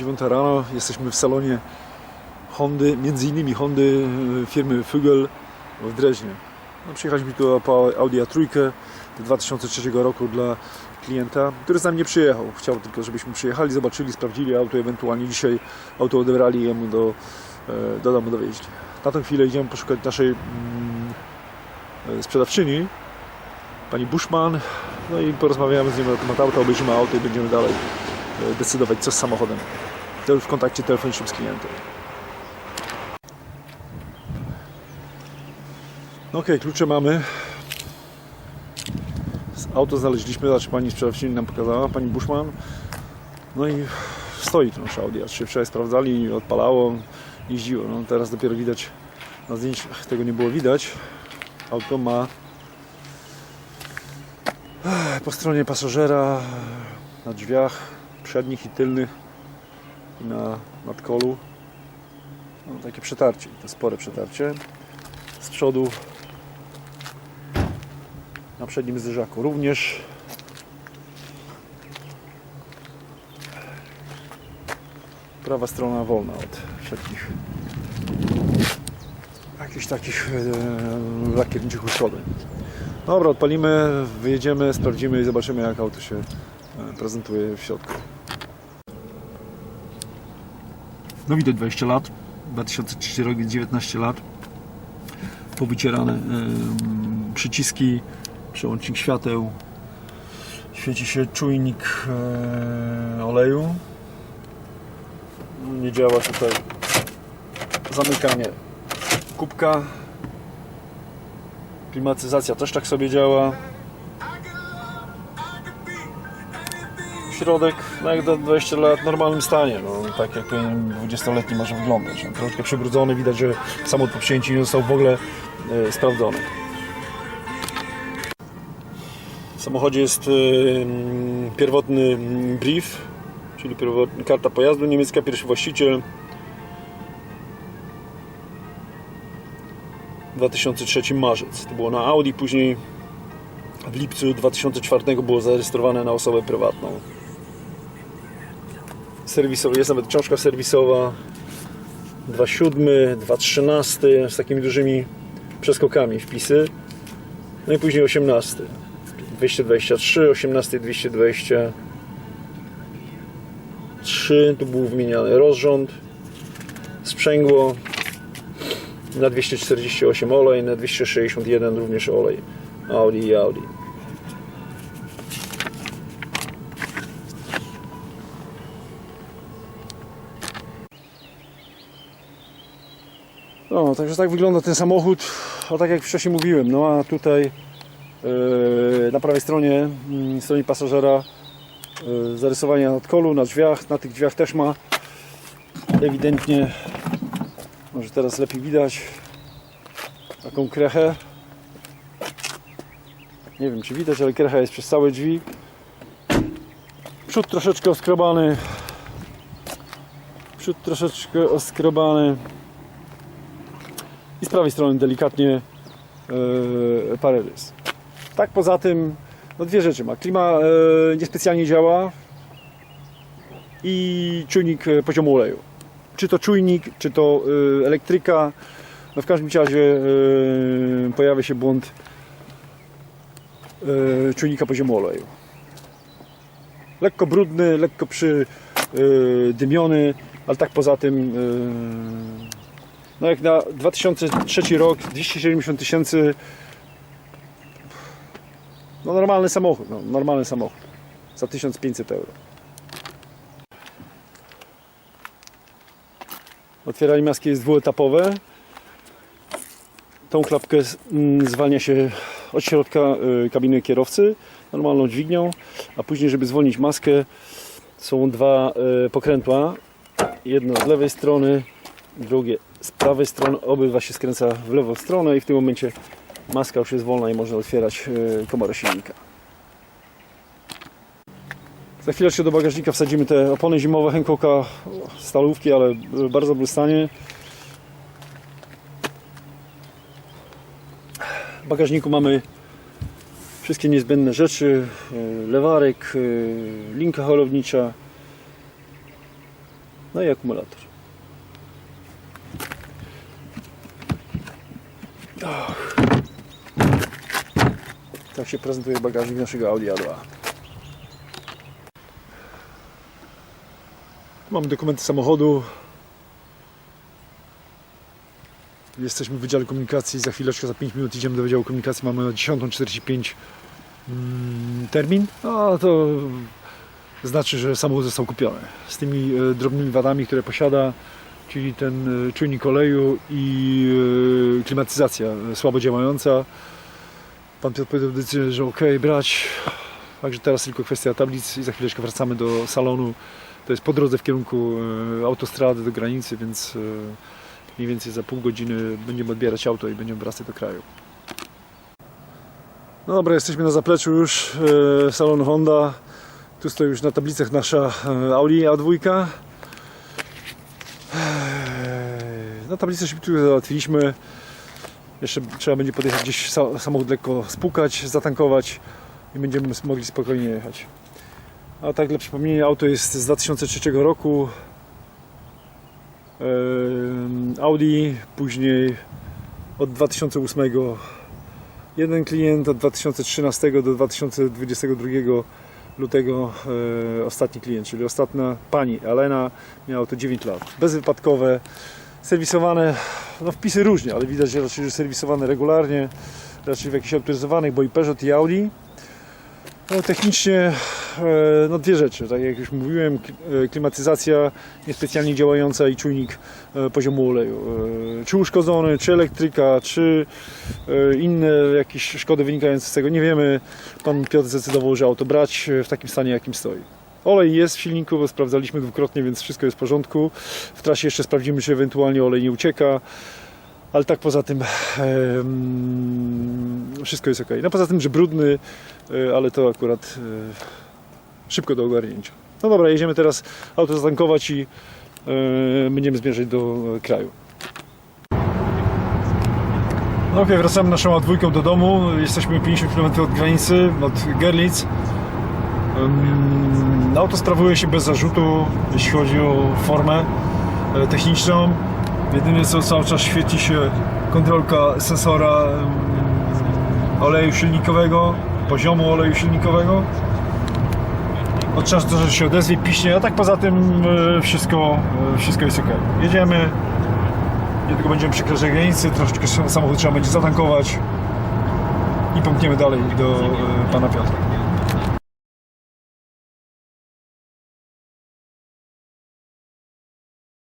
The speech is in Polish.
9 rano, jesteśmy w salonie Hondy, między innymi Hondy e, firmy Fugel w Dreźnie. No, przyjechaliśmy tu po Audi A3 z 2003 roku dla klienta, który z nami nie przyjechał. Chciał tylko, żebyśmy przyjechali, zobaczyli, sprawdzili auto, ewentualnie dzisiaj auto odebrali jemu do, e, do domu dowieźli. Na tą chwilę idziemy poszukać naszej mm, e, sprzedawczyni, pani Bushman, no i porozmawiamy z nią na temat auta, obejrzymy auto i będziemy dalej e, decydować, co z samochodem. To w kontakcie telefonicznym z klientem. No okej, klucze mamy. Auto znaleźliśmy, znaczy pani sprzedawczyni nam pokazała, pani Bushman. No i stoi tu nasz Audi A3. Wczoraj sprawdzali, odpalało, jeździło. No teraz dopiero widać, na zdjęciach tego nie było widać. Auto ma eh, po stronie pasażera na drzwiach przednich i tylnych i na nadkolu no, takie przetarcie, to spore przetarcie. Z przodu na przednim zderzaku również. Prawa strona wolna od wszelkich jakichś takich e, lakierniczych uszkodzeń. Dobra, odpalimy, wyjedziemy, sprawdzimy i zobaczymy jak auto się e, prezentuje w środku no widać 20 lat 2003 rok, więc 19 lat powycierane em, przyciski, przełącznik świateł, świeci się czujnik e, oleju. Nie działa tutaj zamykanie kubka. Klimatyzacja też tak sobie działa. Środek, no jak do 20 lat w normalnym stanie, no, tak jak powinien 20-letni może wyglądać. No, troszkę przybrudzony, widać, że samochód po przyjęciu nie został w ogóle e, sprawdzony. W samochodzie jest e, pierwotny brief, czyli pierwotna karta pojazdu niemiecka, pierwszy właściciel. 2003 marzec. To było na Audi, później w lipcu 2004 było zarejestrowane na osobę prywatną. Serwisowy, jest nawet książka serwisowa 2.7, 2.13 z takimi dużymi przeskokami wpisy. No i później 18. 223, 18, 223. Tu był wymieniany rozrząd, sprzęgło. Na 248 olej, na 261 również olej. Audi i Audi. No, także tak wygląda ten samochód. A tak jak wcześniej mówiłem, no a tutaj yy, na prawej stronie, yy, stronie pasażera yy, zarysowania nad kolu, na drzwiach. Na tych drzwiach też ma ewidentnie, może teraz lepiej widać, taką krechę. Nie wiem czy widać, ale krecha jest przez całe drzwi. Przód troszeczkę oskrobany. Przód troszeczkę oskrobany. I z prawej strony delikatnie yy, parę rys. Tak poza tym, no dwie rzeczy ma. Klima yy, niespecjalnie działa i czujnik e, poziomu oleju. Czy to czujnik, czy to yy, elektryka. No w każdym razie yy, pojawia się błąd yy, czujnika poziomu oleju. Lekko brudny, lekko przydymiony, ale tak poza tym yy, no jak na 2003 rok 270 tysięcy no normalny samochód, no, normalny samochód za 1500 euro. Otwieranie maski jest dwuetapowe. Tą klapkę mm, zwalnia się od środka y, kabiny kierowcy normalną dźwignią, a później żeby zwolnić maskę są dwa y, pokrętła. Jedno z lewej strony, drugie z prawej strony. Obydwa się skręca w lewą stronę i w tym momencie maska już jest wolna i można otwierać y, komorę silnika. Za chwileczkę do bagażnika wsadzimy te opony zimowe Hancocka, stalówki, ale w bardzo dobrym stanie. W bagażniku mamy wszystkie niezbędne rzeczy, y, lewarek, linka holownicza, No i akumulator. Tak się prezentuje bagażnik naszego Audi A2. Mamy dokumenty samochodu. Jesteśmy w Wydziale Komunikacji. Za chwileczkę, za 5 minut idziemy do Wydziału Komunikacji. Mamy na 10.45 mm, termin. No to znaczy, że samochód został kupiony. Z tymi e, drobnymi wadami, które posiada, czyli ten e, czujnik oleju i e, klimatyzacja słabo działająca. Pan Piotr podjął decyzję, że ok, brać. Także teraz tylko kwestia tablic i za chwileczkę wracamy do salonu. To jest po drodze w kierunku e, autostrady do granicy, więc e, mniej więcej za pół godziny będziemy odbierać auto i będziemy wracać do kraju. No dobra, jesteśmy na zapleczu już e, salonu Honda. Tu stoi już na tablicach nasza e, Audi A2. Na tablicę szybko załatwiliśmy. Jeszcze trzeba będzie podjechać gdzieś sa- samochód lekko spłukać, zatankować i będziemy mogli spokojnie jechać. A tak dla przypomnienia, auto jest z 2003 roku. Audi, później od 2008 jeden klient, od 2013 do 2022 lutego e, ostatni klient, czyli ostatnia pani Elena miała to 9 lat. Bezwypadkowe, serwisowane, no wpisy różnie, ale widać że raczej, serwisowane regularnie, raczej w jakichś autoryzowanych, bo i Peugeot i Audi. No, technicznie e, no dwie rzeczy, tak jak już mówiłem, e, klimatyzacja niespecjalnie działająca i czujnik e, poziomu oleju. Czy uszkodzony, czy elektryka, czy inne jakieś szkody wynikające z tego, nie wiemy. Pan Piotr zdecydował, że auto brać w takim stanie, jakim stoi. Olej jest w silniku, bo sprawdzaliśmy dwukrotnie, więc wszystko jest w porządku. W trasie jeszcze sprawdzimy, czy ewentualnie olej nie ucieka. Ale tak poza tym em, wszystko jest ok. No poza tym, że brudny, e, ale to akurat e, szybko do ogarnięcia. No dobra, jedziemy teraz auto zatankować i e, będziemy zmierzać do kraju. No okej, wracamy naszą A2 do domu. Jesteśmy 50 km od granicy, od Gerlitz. Auto sprawuje się bez zarzutu, jeśli chodzi o formę e, techniczną. Jedynie co cały czas świeci się kontrolka sensora oleju silnikowego, poziomu oleju silnikowego. Od czasu do czasu się odezwie, piśnie, a tak poza tym e, wszystko, e, wszystko jest ok. Jedziemy, niedługo będziemy przekraczać granicy, troszeczkę samochód trzeba będzie zatankować i pomkniemy dalej do pana Piotra.